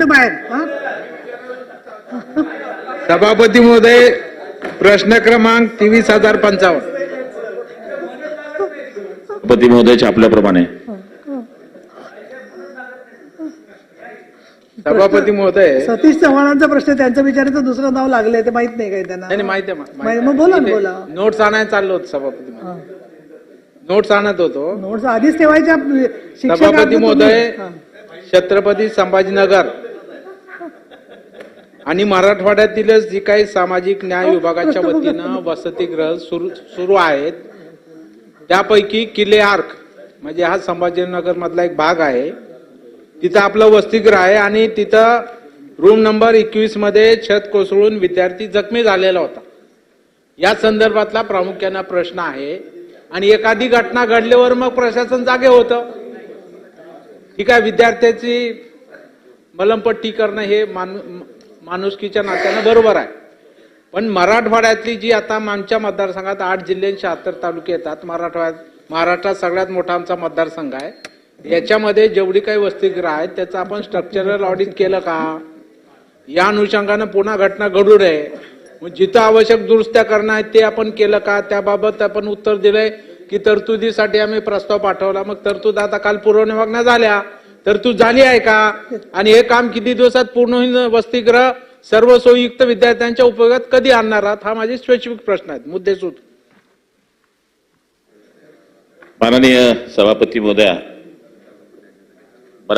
कुठे बाहेर सभापती महोदय प्रश्न क्रमांक तेवीस हजार पंचावन्न पती महोदय छापल्याप्रमाणे सभापती महोदय सतीश चव्हाणांचा प्रश्न त्यांचं विचारायचं दुसरं नाव लागलंय ते माहीत नाही काही त्यांना माहिती आहे मग बोला. बोला. नोट्स आणायला चाललो होतो सभापती महोदय. नोट्स आणत होतो नोट्स आधीच ठेवायच्या सभापती महोदय. छत्रपती संभाजीनगर आणि मराठवाड्यातीलच जी काही सामाजिक न्याय विभागाच्या वतीनं वसतिगृह सुरू सुरू आहेत त्यापैकी किल्ले आर्क म्हणजे हा संभाजीनगर मधला एक भाग आहे. तिथं आपलं वसतिगृह आहे आणि तिथं रूम नंबर एकवीसमध्ये छत कोसळून विद्यार्थी जखमी झालेला होता. या संदर्भातला प्रामुख्यानं प्रश्न आहे आणि एखादी घटना घडल्यावर मग प्रशासन जागे होतं. ठीक आहे विद्यार्थ्याची मलमपट्टी करणं हे मानु माणुसकीच्या नात्यानं बरोबर आहे. पण मराठवाड्यातली जी आता आमच्या मतदारसंघात आठ जिल्हे शहात्तर तालुके येतात मराठवाड्यात महाराष्ट्रात सगळ्यात मोठा आमचा मतदारसंघ आहे. याच्यामध्ये जेवढी काही वसतिगृह आहेत त्याचं आपण स्ट्रक्चरल ऑडिट केलं का? या अनुषंगानं पुन्हा घटना घडू नये. मग जिथं आवश्यक दुरुस्त्या करणं आहेत ते आपण केलं का? त्याबाबत आपण उत्तर दिलंय की तरतुदीसाठी आम्ही प्रस्ताव पाठवला. मग तरतूद आता काल पूर्वनिवागण्या झाल्या. तर तू झाली आहे का? आणि हे काम किती दिवसात पूर्ण होईल वसतिगृह सर्व सोयीयुक्त विद्यार्थ्यांच्या उपयोगात कधी आणणार आहात? हा माझे स्पेसिफिक प्रश्न आहेत. मुद्देसूद माननीय सभापती महोदया